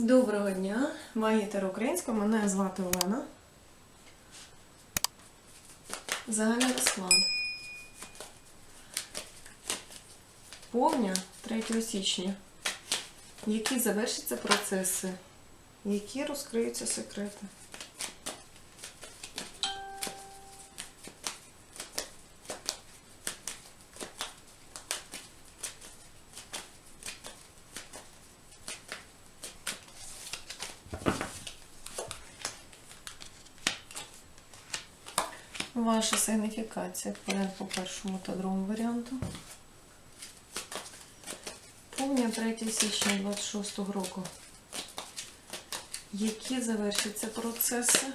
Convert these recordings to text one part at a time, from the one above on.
Доброго дня, магітер українська, мене звати Олена. Загальний розклад. Повня 3 січня. Які завершаться процеси, які розкриються секрети. Ваша сигніфікація по першому та другому варіанту. Повня 3 січня 26 року. Які завершаться процеси?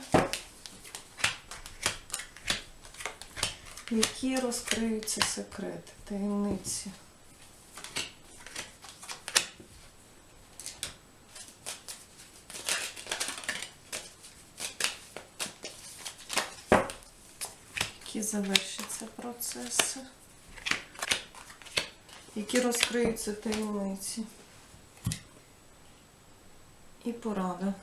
Які розкриються секрети, таємниці? Які завершаться процеси? Які розкриються таємниці? І порада.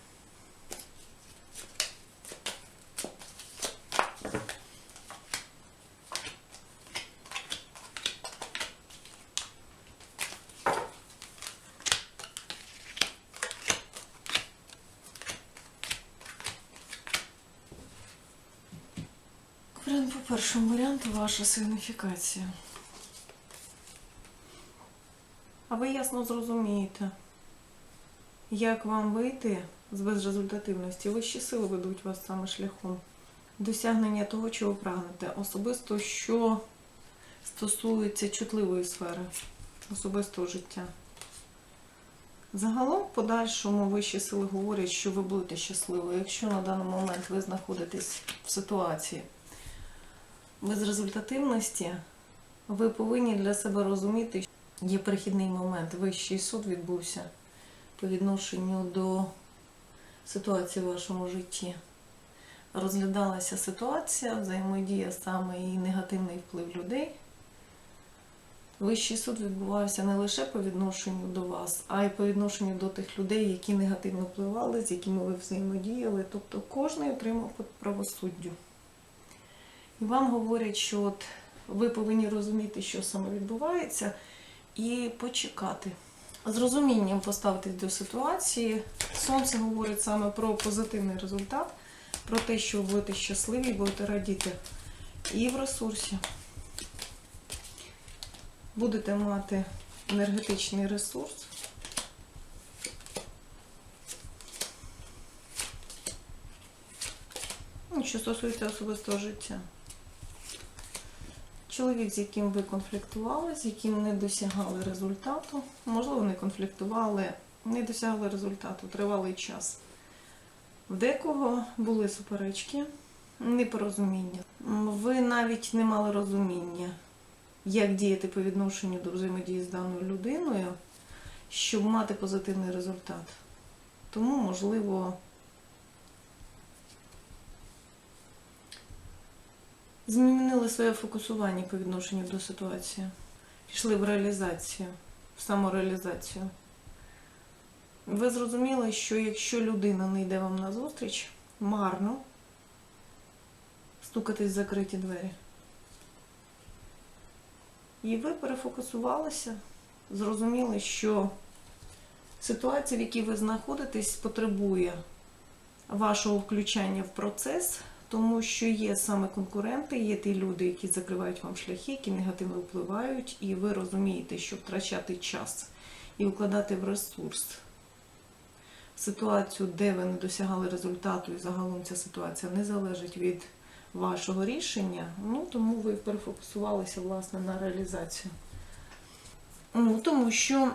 Варіант по першому варіанту ваша сигніфікація. А ви ясно зрозумієте, як вам вийти з безрезультативності. Вищі сили ведуть вас саме шляхом досягнення того, чого прагнете. Особисто, що стосується чутливої сфери особистого життя. Загалом, в подальшому вищі сили говорять, що ви будете щасливі, якщо на даний момент ви знаходитесь в ситуації безрезультативності, ви повинні для себе розуміти, що є перехідний момент. Вищий суд відбувся по відношенню до ситуації в вашому житті. Розглядалася ситуація, взаємодія саме і негативний вплив людей. Вищий суд відбувався не лише по відношенню до вас, а й по відношенню до тих людей, які негативно впливали, з якими ви взаємодіяли. Тобто кожен отримав правосуддю. І вам говорять, що от ви повинні розуміти, що саме відбувається, і почекати. З розумінням поставитись до ситуації. Сонце говорить саме про позитивний результат, про те, що будете щасливі, будете радіти і в ресурсі. Будете мати енергетичний ресурс. Ну, Що стосується особистого життя. Чоловік, з яким ви конфліктували, з яким не досягали результату, можливо, не конфліктували, не досягли результату тривалий час. В декого були суперечки, непорозуміння. Ви навіть не мали розуміння, як діяти по відношенню до взаємодії з даною людиною, щоб мати позитивний результат. Тому, можливо, змінили своє фокусування по відношенню до ситуації. Пішли в реалізацію, в самореалізацію. Ви зрозуміли, що якщо людина не йде вам на зустріч, марно стукатись в закриті двері. І ви перефокусувалися, зрозуміли, що ситуація, в якій ви знаходитесь, потребує вашого включання в процес, тому що є саме конкуренти, є ті люди, які закривають вам шляхи, які негативно впливають, і ви розумієте, що втрачати час і вкладати в ресурс ситуацію, де ви не досягали результату, і загалом ця ситуація не залежить від вашого рішення, ну тому ви перефокусувалися власне на реалізацію. Ну, тому що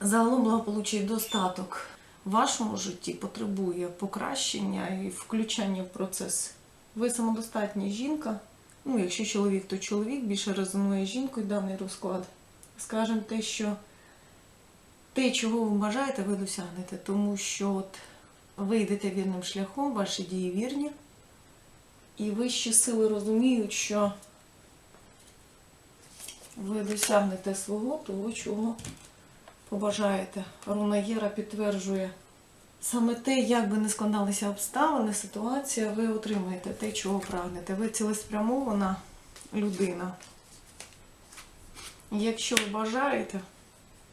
загалом благополуччя і достаток в вашому житті потребує покращення і включення в процес. Ви самодостатня жінка. Ну, якщо чоловік, то чоловік більше резонує жінкою даний розклад. Скажемо те, що те, чого ви бажаєте, ви досягнете, тому що от ви йдете вірним шляхом, ваші дії вірні, і вищі сили розуміють, що ви досягнете свого того, чого побажаєте. Руна Єра підтверджує Саме те, як би не складалися обставини, ситуація, ви отримаєте те, чого прагнете. Ви цілеспрямована людина. Якщо ви бажаєте,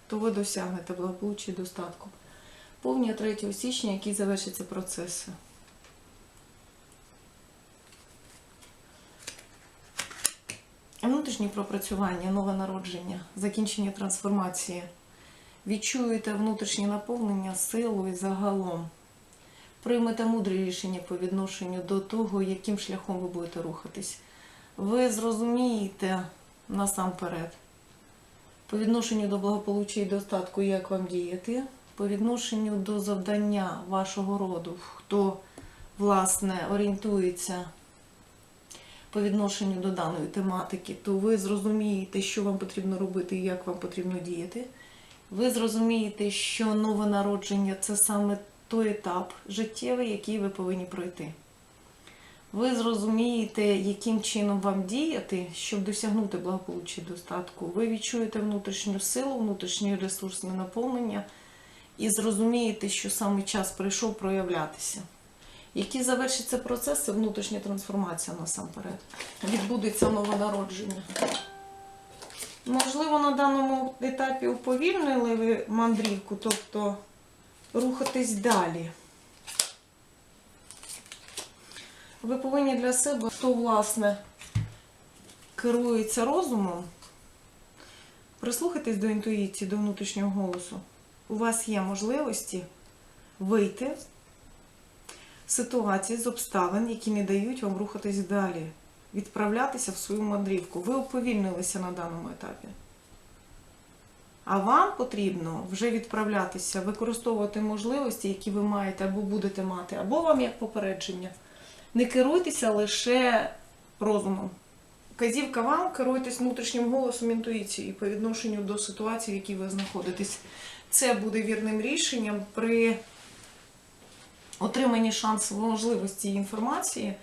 то ви досягнете благополуччя і достатку. Повні 3 січня, які завершаться процеси. Внутрішні пропрацювання, нове народження, закінчення трансформації. Відчуєте внутрішнє наповнення силою загалом. Приймете мудре рішення по відношенню до того, яким шляхом ви будете рухатись. Ви зрозумієте насамперед по відношенню до благополуччя і достатку, як вам діяти, по відношенню до завдання вашого роду, хто власне орієнтується по відношенню до даної тематики, то ви зрозумієте, що вам потрібно робити і як вам потрібно діяти. Ви зрозумієте, що нове народження це саме той етап життєвий, який ви повинні пройти. Ви зрозумієте, яким чином вам діяти, щоб досягнути благополуччя і достатку. Ви відчуєте внутрішню силу, внутрішнє ресурсне наповнення і зрозумієте, що саме час прийшов проявлятися. Які завершаться процеси, внутрішня трансформація насамперед. Відбудеться нове народження. Можливо, на даному етапі уповільнили ви мандрівку, тобто рухатись далі. Ви повинні для себе, хто власне керується розумом, прислухайтесь до інтуїції, до внутрішнього голосу. У вас є можливості вийти з ситуації, з обставин, які не дають вам рухатись далі, відправлятися в свою мандрівку. Ви уповільнилися на даному етапі. А вам потрібно вже відправлятися, використовувати можливості, які ви маєте або будете мати, або вам як попередження. Не керуйтеся лише розумом. Казівка вам, керуйтесь внутрішнім голосом інтуїції по відношенню до ситуації, в якій ви знаходитесь. Це буде вірним рішенням при отриманні шансу можливості і інформації.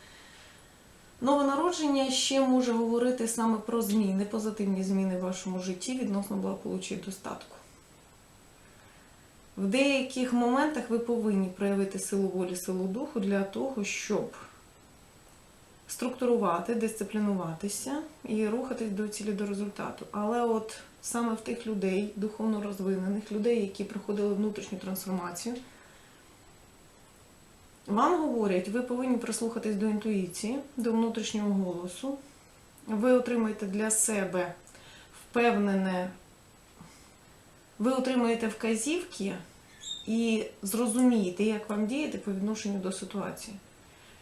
Нове народження ще може говорити саме про зміни, позитивні зміни в вашому житті відносно благополуччя і достатку. В деяких моментах ви повинні проявити силу волі, силу духу для того, щоб структурувати, дисциплінуватися і рухатись до цілі до результату. Але от саме в тих людей, духовно розвинених, людей, які проходили внутрішню трансформацію, вам говорять, ви повинні прислухатись до інтуїції, до внутрішнього голосу. Ви отримаєте для себе впевнене, ви отримаєте вказівки і зрозумієте, як вам діяти по відношенню до ситуації,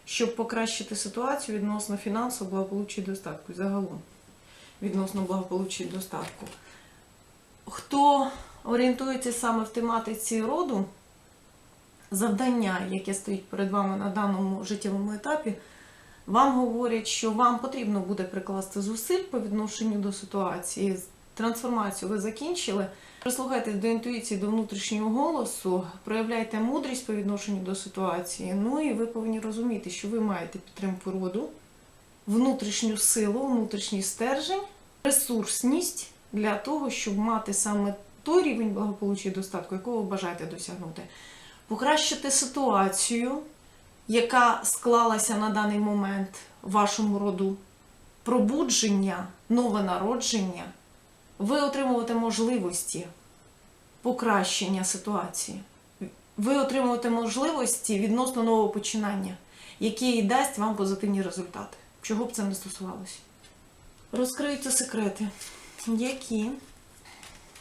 щоб покращити ситуацію відносно фінансового благополуччя і достатку і загалом відносно благополуччя і достатку. Хто орієнтується саме в тематиці роду, завдання, яке стоїть перед вами на даному життєвому етапі, вам говорять, що вам потрібно буде прикласти зусиль по відношенню до ситуації. Трансформацію ви закінчили. Прислухайтесь до інтуїції, до внутрішнього голосу, проявляйте мудрість по відношенню до ситуації. Ну і ви повинні розуміти, що ви маєте підтримку роду, внутрішню силу, внутрішній стержень, ресурсність для того, щоб мати саме той рівень благополуччя і достатку, якого ви бажаєте досягнути покращити ситуацію, яка склалася на даний момент в вашому роду, пробудження, нове народження, ви отримуєте можливості покращення ситуації. Ви отримуєте можливості відносно нового починання, яке і дасть вам позитивні результати. Чого б це не стосувалося? Розкриються секрети, які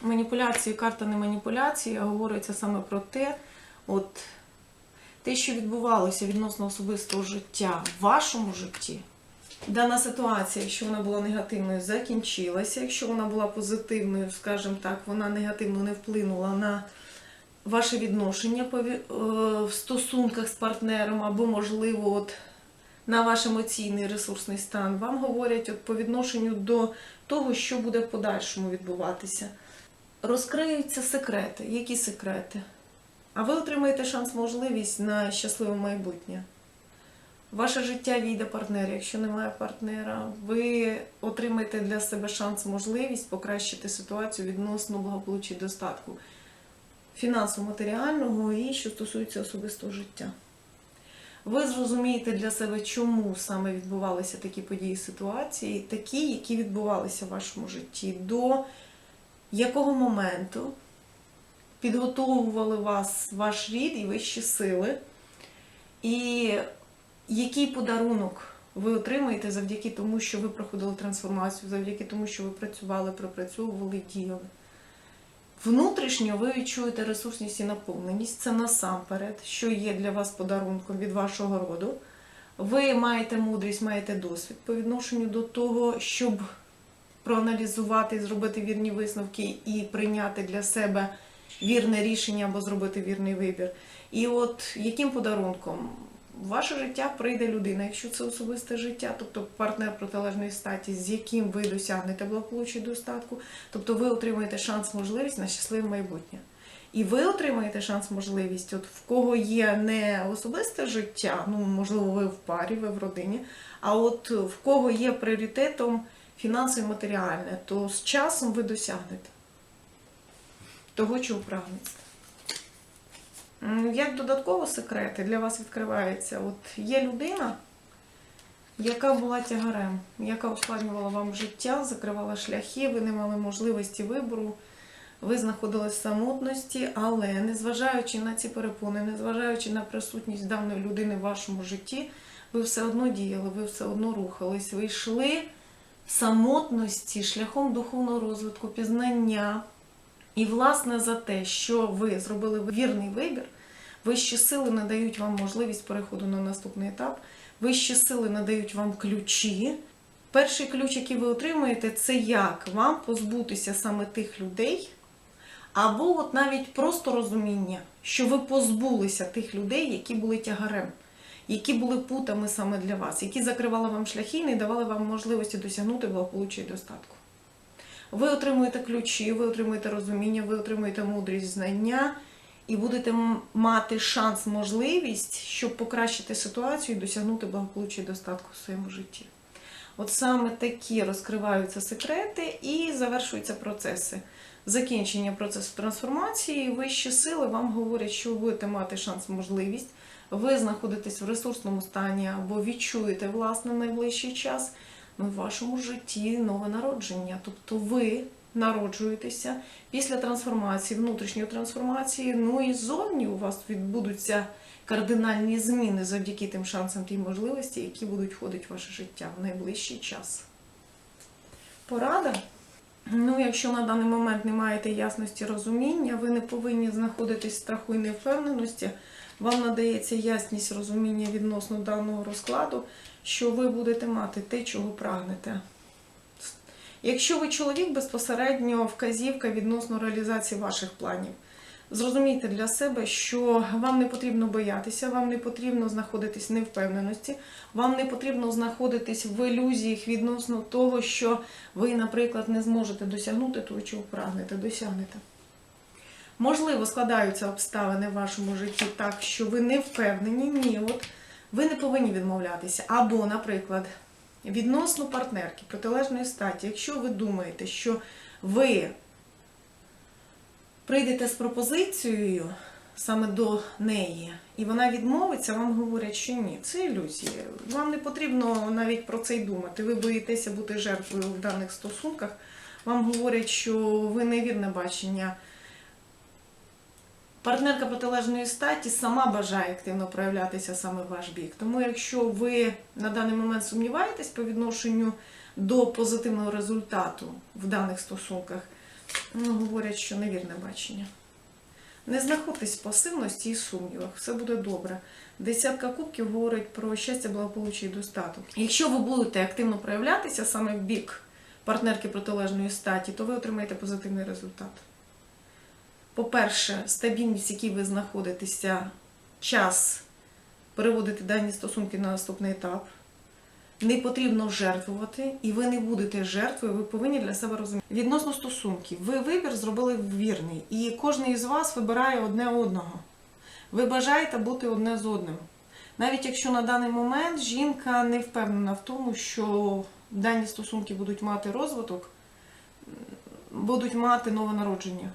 маніпуляції, карта не маніпуляції, а говориться саме про те, От те, що відбувалося відносно особистого життя в вашому житті, дана ситуація, якщо вона була негативною, закінчилася. Якщо вона була позитивною, скажімо так, вона негативно не вплинула на ваше відношення е, в стосунках з партнером, або, можливо, от на ваш емоційний ресурсний стан. Вам говорять от по відношенню до того, що буде в подальшому відбуватися. Розкриються секрети. Які секрети? А ви отримаєте шанс, можливість на щасливе майбутнє. Ваше життя війде партнер. Якщо немає партнера, ви отримаєте для себе шанс, можливість покращити ситуацію відносно благополуччя і достатку. фінансово-матеріального і що стосується особистого життя. Ви зрозумієте для себе, чому саме відбувалися такі події, ситуації, такі, які відбувалися в вашому житті, до якого моменту підготовували вас ваш рід і вищі сили, і який подарунок ви отримаєте завдяки тому, що ви проходили трансформацію, завдяки тому, що ви працювали, пропрацьовували, діяли. Внутрішньо ви відчуєте ресурсність і наповненість. Це насамперед, що є для вас подарунком від вашого роду. Ви маєте мудрість, маєте досвід по відношенню до того, щоб проаналізувати, зробити вірні висновки і прийняти для себе вірне рішення або зробити вірний вибір. І от яким подарунком в ваше життя прийде людина, якщо це особисте життя, тобто партнер протилежної статі, з яким ви досягнете благополуччя і достатку, тобто ви отримаєте шанс, можливість на щасливе майбутнє. І ви отримаєте шанс, можливість, от в кого є не особисте життя, ну можливо, ви в парі, ви в родині, а от в кого є пріоритетом фінансове і матеріальне, то з часом ви досягнете того, чого прагнете. М, Як додатково секрети для вас відкривається, от є людина, яка була тягарем, яка ускладнювала вам життя, закривала шляхи, ви не мали можливості вибору, ви знаходились в самотності, але незважаючи на ці перепони, незважаючи на присутність даної людини в вашому житті, ви все одно діяли, ви все одно рухались, ви йшли в самотності шляхом духовного розвитку, пізнання. І, власне, за те, що ви зробили вірний вибір, вищі сили надають вам можливість переходу на наступний етап, вищі сили надають вам ключі. Перший ключ, який ви отримуєте, це як вам позбутися саме тих людей, або от навіть просто розуміння, що ви позбулися тих людей, які були тягарем, які були путами саме для вас, які закривали вам шляхи і не давали вам можливості досягнути благополуччя і достатку. Ви отримуєте ключі, ви отримуєте розуміння, ви отримуєте мудрість, знання і будете мати шанс, можливість, щоб покращити ситуацію і досягнути благополуччя і достатку в своєму житті. От саме такі розкриваються секрети і завершуються процеси. Закінчення процесу трансформації, вищі сили вам говорять, що ви будете мати шанс, можливість. Ви знаходитесь в ресурсному стані або відчуєте власне найближчий час в вашому житті нове народження. Тобто ви народжуєтеся після трансформації, внутрішньої трансформації, ну і зовні у вас відбудуться кардинальні зміни завдяки тим шансам, тій можливості, які будуть входити в ваше життя в найближчий час. Порада. Ну, якщо на даний момент не маєте ясності розуміння, ви не повинні знаходитись в страху і невпевненості. Вам надається ясність розуміння відносно даного розкладу, що ви будете мати те, чого прагнете. Якщо ви чоловік, безпосередньо вказівка відносно реалізації ваших планів. Зрозумійте для себе, що вам не потрібно боятися, вам не потрібно знаходитись в невпевненості, вам не потрібно знаходитись в ілюзіях відносно того, що ви, наприклад, не зможете досягнути того, чого прагнете, досягнете. Можливо, складаються обставини в вашому житті так, що ви не впевнені, ні, от ви не повинні відмовлятися. Або, наприклад, відносно партнерки протилежної статі, якщо ви думаєте, що ви прийдете з пропозицією саме до неї, і вона відмовиться, вам говорять, що ні, це ілюзія. Вам не потрібно навіть про це й думати. Ви боїтеся бути жертвою в даних стосунках. Вам говорять, що ви невірне бачення. Партнерка протилежної статі сама бажає активно проявлятися саме в ваш бік. Тому, якщо ви на даний момент сумніваєтесь по відношенню до позитивного результату в даних стосунках, ну, говорять, що невірне бачення. Не знаходьтесь в пасивності і сумнівах, все буде добре. Десятка кубків говорить про щастя, благополуччя і достаток. Якщо ви будете активно проявлятися саме в бік партнерки протилежної статі, то ви отримаєте позитивний результат. По-перше, стабільність, в якій ви знаходитеся, час переводити дані стосунки на наступний етап. Не потрібно жертвувати, і ви не будете жертвою, ви повинні для себе розуміти. Відносно стосунків, ви вибір зробили вірний, і кожен із вас вибирає одне одного. Ви бажаєте бути одне з одним. Навіть якщо на даний момент жінка не впевнена в тому, що дані стосунки будуть мати розвиток, будуть мати нове народження.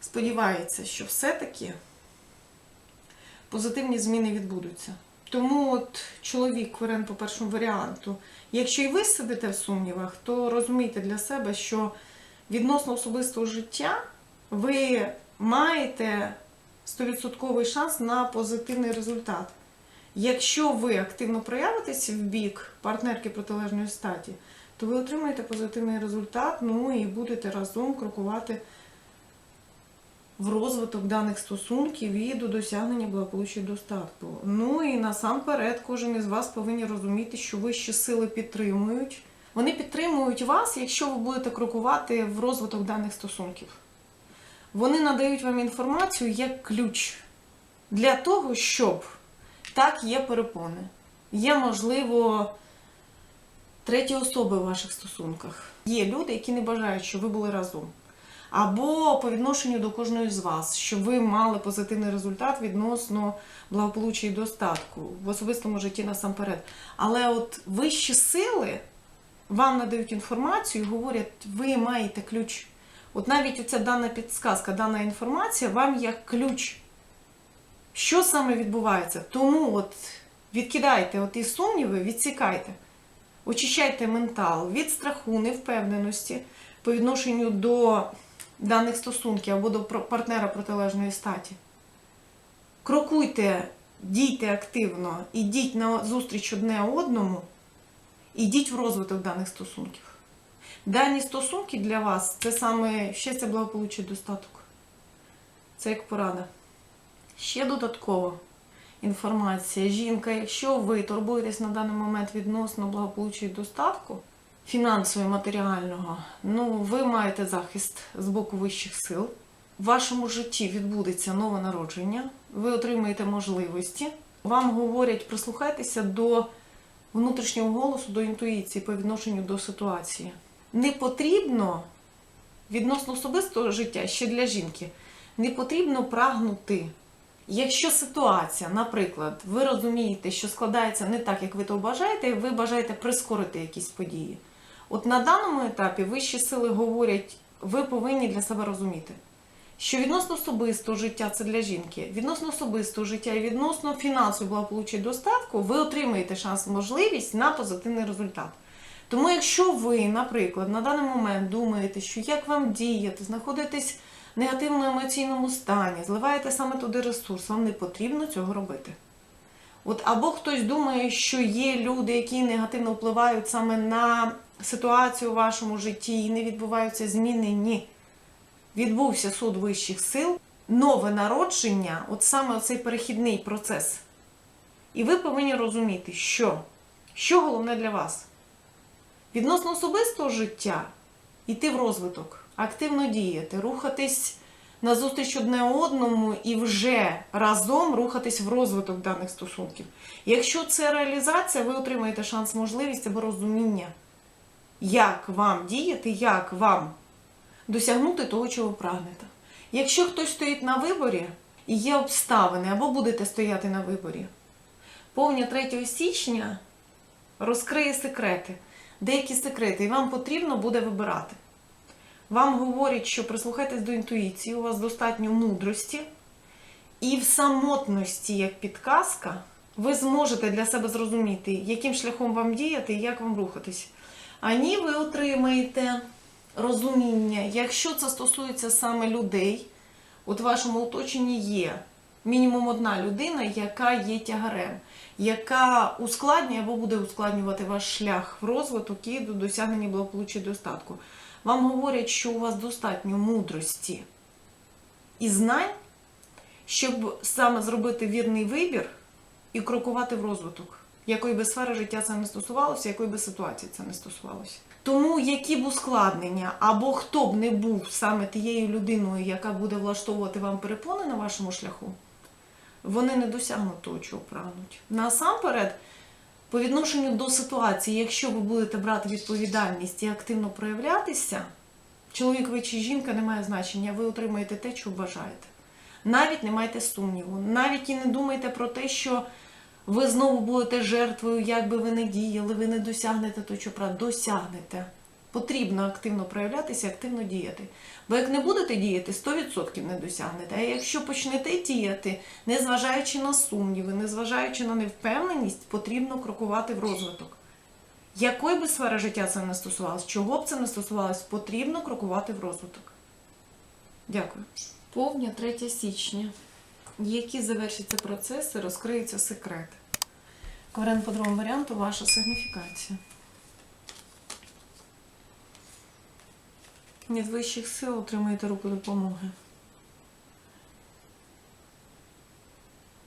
Сподівається, що все-таки позитивні зміни відбудуться. Тому от чоловік, варіант по першому варіанту, якщо і ви сидите в сумнівах, то розумійте для себе, що відносно особистого життя ви маєте 100% шанс на позитивний результат. Якщо ви активно проявитеся в бік партнерки протилежної статі, то ви отримаєте позитивний результат, ну і будете разом крокувати в розвиток даних стосунків і до досягнення благополуччя достатку. Ну і насамперед кожен із вас повинні розуміти, що вищі сили підтримують. Вони підтримують вас, якщо ви будете крокувати в розвиток даних стосунків. Вони надають вам інформацію як ключ для того, щоб так є перепони. Є, можливо, треті особи в ваших стосунках. Є люди, які не бажають, щоб ви були разом. Або по відношенню до кожної з вас, щоб ви мали позитивний результат відносно благополуччя і достатку в особистому житті насамперед. Але от вищі сили вам надають інформацію і говорять, ви маєте ключ. От навіть оця дана підсказка, дана інформація вам як ключ. Що саме відбувається? Тому от відкидайте оті сумніви, відсікайте, очищайте ментал від страху, невпевненості по відношенню до даних стосунків або до партнера протилежної статі. Крокуйте, дійте активно, ідіть на зустріч одне одному, ідіть в розвиток даних стосунків. Дані стосунки для вас це саме щастя, благополуччя, достаток. Це як порада. Ще додатково інформація. Жінка, якщо ви турбуєтесь на даний момент відносно благополуччя і достатку, фінансово і матеріального, ну ви маєте захист з боку вищих сил. В вашому житті відбудеться нове народження, ви отримаєте можливості. Вам говорять, прислухайтеся до внутрішнього голосу, до інтуїції по відношенню до ситуації. Не потрібно відносно особистого життя ще для жінки, не потрібно прагнути. Якщо ситуація, наприклад, ви розумієте, що складається не так, як ви то бажаєте, ви бажаєте прискорити якісь події. От на даному етапі вищі сили говорять, ви повинні для себе розуміти, що відносно особистого життя це для жінки, відносно особистого життя і відносно фінансового благополуччя достатку, ви отримаєте шанс, можливість на позитивний результат. Тому, якщо ви, наприклад, на даний момент думаєте, що як вам діяти, знаходитесь в негативному емоційному стані, зливаєте саме туди ресурс, вам не потрібно цього робити. От або хтось думає, що є люди, які негативно впливають саме на ситуацію у вашому житті і не відбуваються зміни. Ні. Відбувся суд вищих сил, нове народження, от саме цей перехідний процес. І ви повинні розуміти, що, що головне для вас. Відносно особистого життя йти в розвиток, активно діяти, рухатись назустріч одне одному і вже разом рухатись в розвиток даних стосунків. Якщо це реалізація, ви отримаєте шанс, можливість або розуміння, як вам діяти, як вам досягнути того, чого прагнете. Якщо хтось стоїть на виборі і є обставини, або будете стояти на виборі, повня 3 січня розкриє секрети, деякі секрети, і вам потрібно буде вибирати. Вам говорять, що прислухайтесь до інтуїції, у вас достатньо мудрості, і в самотності, як підказка, ви зможете для себе зрозуміти, яким шляхом вам діяти і як вам рухатись. А ні, ви отримаєте розуміння, якщо це стосується саме людей, от в вашому оточенні є мінімум одна людина, яка є тягарем, яка ускладнює або буде ускладнювати ваш шлях в розвиток і до досягнення благополуччя достатку. Вам говорять, що у вас достатньо мудрості і знань, щоб саме зробити вірний вибір і крокувати в розвиток. Якої би сфери життя це не стосувалося, якої би ситуації це не стосувалося. Тому які б ускладнення, або хто б не був саме тією людиною, яка буде влаштовувати вам перепони на вашому шляху, вони не досягнуть того, чого прагнуть. Насамперед, по відношенню до ситуації, якщо ви будете брати відповідальність і активно проявлятися, чоловік ви чи жінка не має значення, ви отримаєте те, що бажаєте. Навіть не майте сумніву, навіть і не думайте про те, що ви знову будете жертвою, як би ви не діяли, ви не досягнете того, що правда, досягнете. Потрібно активно проявлятися, активно діяти. Бо як не будете діяти, 100% не досягнете. А якщо почнете діяти, незважаючи на сумніви, незважаючи на невпевненість, потрібно крокувати в розвиток. Якої би сфери життя це не стосувалось, чого б це не стосувалось, потрібно крокувати в розвиток. Дякую. Повня 3 січня. Які завершаться процеси, розкриються секрети. Варіант по другому варіанту ваша сигніфікація. Від вищих сил отримуєте руку допомоги.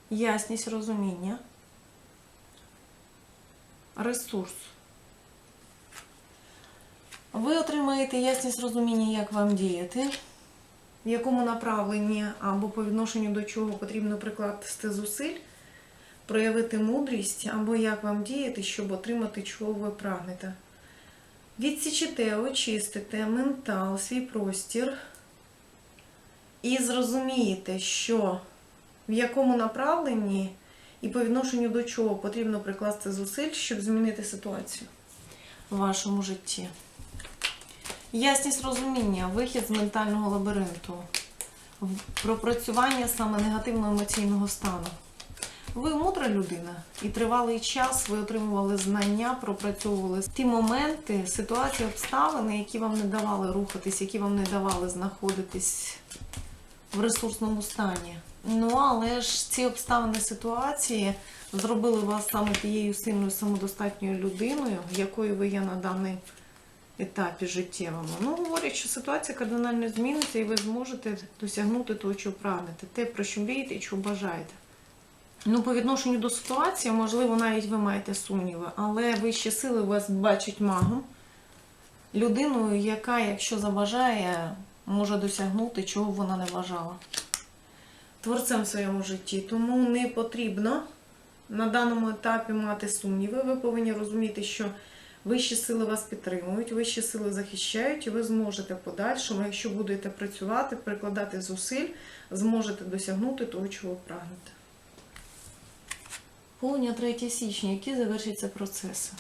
Ясність розуміння. Ресурс. Ви отримаєте ясність розуміння, як вам діяти, в якому направленні або по відношенню до чого потрібно прикласти зусиль, проявити мудрість, або як вам діяти, щоб отримати, чого ви прагнете. Відсічите, очистите ментал, свій простір і зрозумієте, що в якому направленні і по відношенню до чого потрібно прикласти зусиль, щоб змінити ситуацію в вашому житті. Ясність розуміння, вихід з ментального лабіринту, пропрацювання саме негативного емоційного стану. Ви мудра людина, і тривалий час ви отримували знання, пропрацьовували ті моменти, ситуації, обставини, які вам не давали рухатись, які вам не давали знаходитись в ресурсному стані. Ну, але ж ці обставини ситуації зробили вас саме тією сильною самодостатньою людиною, якою ви є на даний етапі життєвому. Ну, говорять, що ситуація кардинально зміниться, і ви зможете досягнути того, чого прагнете, те, про що мрієте і чого бажаєте. Ну, по відношенню до ситуації, можливо, навіть ви маєте сумніви, але вищі сили вас бачать магом, людиною, яка, якщо забажає, може досягнути, чого вона не бажала. Творцем в своєму житті. Тому не потрібно на даному етапі мати сумніви. Ви повинні розуміти, що вищі сили вас підтримують, вищі сили захищають, і ви зможете в подальшому, якщо будете працювати, прикладати зусиль, зможете досягнути того, чого прагнете. Повня 3 січня, які завершаться процеси.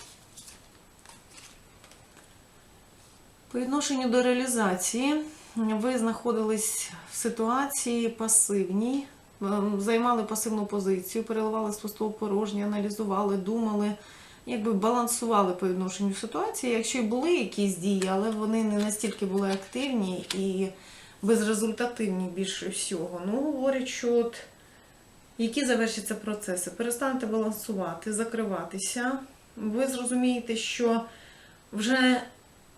По відношенню до реалізації, ви знаходились в ситуації пасивній, ем, займали пасивну позицію, переливали з пустого порожнє, аналізували, думали, якби балансували по відношенню ситуації. Якщо й були якісь дії, але вони не настільки були активні і безрезультативні більше всього. Ну, говорять, що от які завершаться процеси. Перестанете балансувати, закриватися. Ви зрозумієте, що вже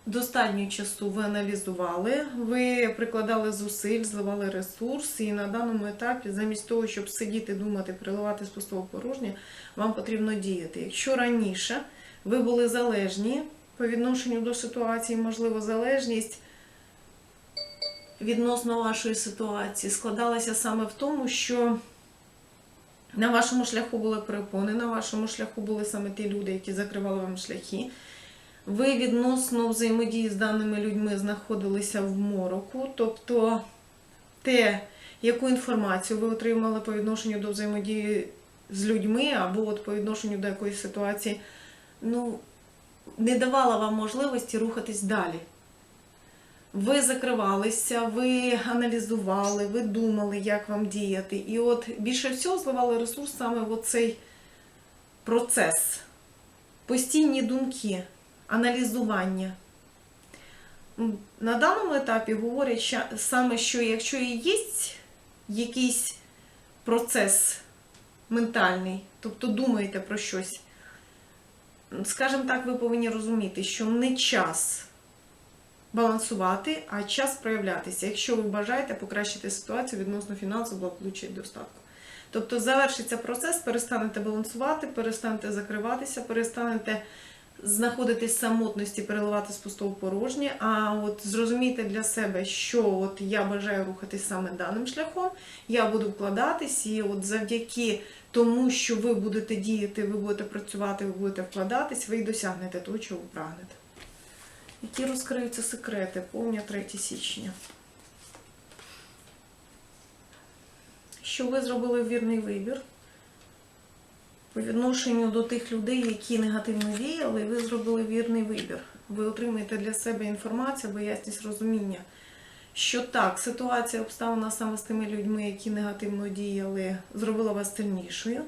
достатньо часу ви аналізували, ви прикладали зусиль, зливали ресурс, і на даному етапі, замість того, щоб сидіти, думати, приливати з пустого порожня, вам потрібно діяти. Якщо раніше ви були залежні по відношенню до ситуації, можливо, залежність відносно вашої ситуації складалася саме в тому, що на вашому шляху були перепони, на вашому шляху були саме ті люди, які закривали вам шляхи. Ви відносно взаємодії з даними людьми знаходилися в мороку, тобто те, яку інформацію ви отримали по відношенню до взаємодії з людьми, або от по відношенню до якоїсь ситуації, ну, не давала вам можливості рухатись далі. Ви закривалися, ви аналізували, ви думали, як вам діяти. І от більше всього зливали ресурс саме в цей процес. Постійні думки, аналізування. На даному етапі говорять ща- саме, що якщо і є якийсь процес ментальний, тобто думаєте про щось, скажімо так, ви повинні розуміти, що не час балансувати, а час проявлятися, якщо ви бажаєте покращити ситуацію відносно фінансового благополуччя і достатку. Тобто завершиться процес, перестанете балансувати, перестанете закриватися, перестанете знаходитись в самотності, переливати з пустого порожнє, а от зрозумійте для себе, що от я бажаю рухатись саме даним шляхом, я буду вкладатись, і от завдяки тому, що ви будете діяти, ви будете працювати, ви будете вкладатись, ви й досягнете того, чого прагнете. Які розкриються секрети, повня 3 січня. Що ви зробили вірний вибір по відношенню до тих людей, які негативно діяли, ви зробили вірний вибір. ви отримаєте для себе інформацію або ясність розуміння, що так, ситуація обставина саме з тими людьми, які негативно діяли, зробила вас сильнішою.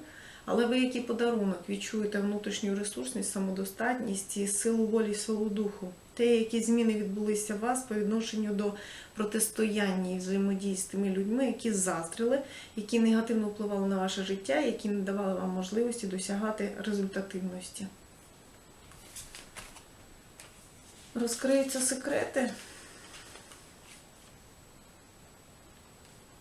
Але ви який подарунок відчуєте внутрішню ресурсність, самодостатність і силу волі, силу духу. Те, які зміни відбулися у вас по відношенню до протистояння і взаємодії з тими людьми, які заздрили, які негативно впливали на ваше життя, які не давали вам можливості досягати результативності. Розкриються секрети.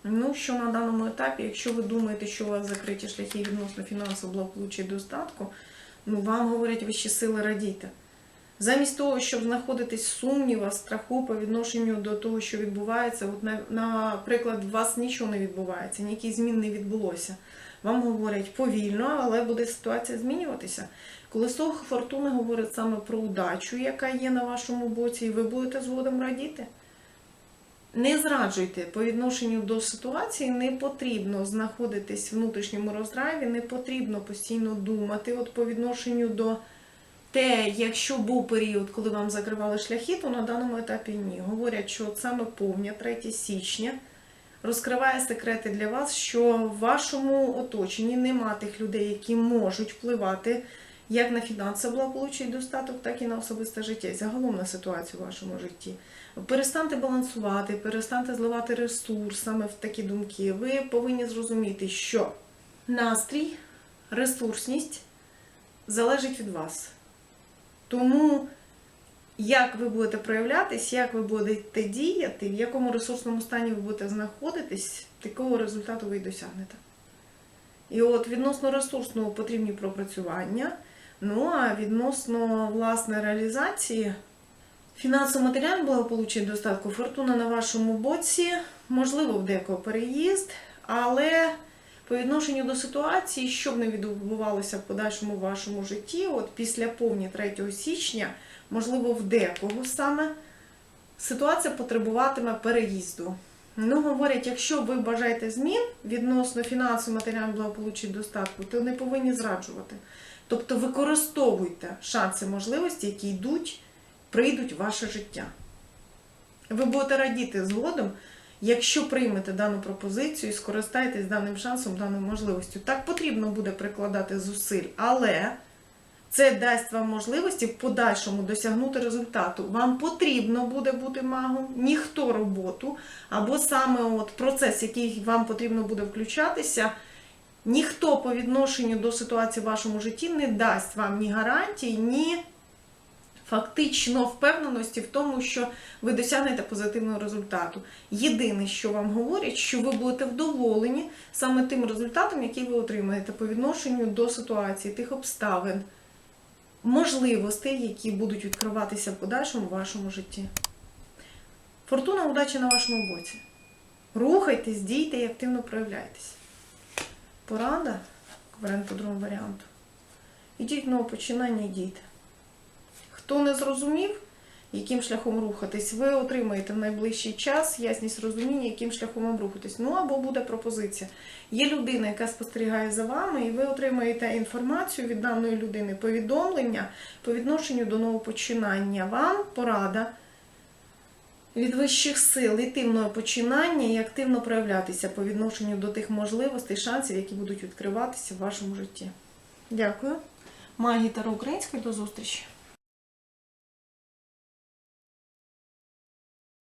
Ну, що на даному етапі, якщо ви думаєте, що у вас закриті шляхи відносно фінансового благополуччя і достатку, ну вам говорять вищі сили радійте. Замість того, щоб знаходитись в сумнівах, страху по відношенню до того, що відбувається, от на- наприклад, у вас нічого не відбувається, ніяких змін не відбулося. Вам говорять повільно, але буде ситуація змінюватися. Колесо фортуни говорить саме про удачу, яка є на вашому боці, і ви будете згодом радіти. Не зраджуйте по відношенню до ситуації, не потрібно знаходитись в внутрішньому роздрайві, не потрібно постійно думати. От по відношенню до те, якщо був період, коли вам закривали шляхи, то на даному етапі ні. Говорять, що саме повня 3 січня розкриває секрети для вас, що в вашому оточенні нема тих людей, які можуть впливати як на фінансове благополуччя і достаток, так і на особисте життя, і загалом на ситуацію в вашому житті. Перестаньте балансувати, перестаньте зливати ресурс саме в такі думки. Ви повинні зрозуміти, що настрій, ресурсність залежить від вас. Тому як ви будете проявлятись, як ви будете діяти, в якому ресурсному стані ви будете знаходитись, такого результату ви й досягнете. І от відносно ресурсного потрібні пропрацювання. Ну а відносно власне реалізації фінансово-матеріального благополуччя і достатку, фортуна на вашому боці, можливо, в декого переїзд, але по відношенню до ситуації, що б не відбувалося в подальшому вашому житті, от після повні 3 січня, можливо, в декого саме ситуація потребуватиме переїзду. Ну, говорять, якщо ви бажаєте змін відносно фінансового матеріального благополуччя і достатку, то не повинні зраджувати. Тобто використовуйте шанси, можливості, які йдуть, прийдуть в ваше життя. Ви будете радіти згодом, якщо приймете дану пропозицію і скористаєтесь даним шансом, даною можливістю. Так потрібно буде прикладати зусиль, але це дасть вам можливості в подальшому досягнути результату. Вам потрібно буде бути магом, ніхто роботу, або саме от процес, який вам потрібно буде включатися. Ніхто по відношенню до ситуації в вашому житті не дасть вам ні гарантій, ні фактично впевненості в тому, що ви досягнете позитивного результату. Єдине, що вам говорять, що ви будете вдоволені саме тим результатом, який ви отримаєте по відношенню до ситуації, тих обставин, можливостей, які будуть відкриватися в подальшому вашому житті. Фортуна удачі на вашому боці. Рухайтесь, дійте і активно проявляйтесь. Порада, варіант по другому варіанту. Ідіть нове починання і дійте. Хто не зрозумів, яким шляхом рухатись, ви отримаєте в найближчий час ясність розуміння, яким шляхом вам рухатись. Ну або буде пропозиція. Є людина, яка спостерігає за вами, і ви отримаєте інформацію від даної людини, повідомлення по відношенню до нового починання. Вам порада від вищих сил йти в нове починання і активно проявлятися по відношенню до тих можливостей, шансів, які будуть відкриватися в вашому житті. Дякую. Магія Таро Української, до зустрічі!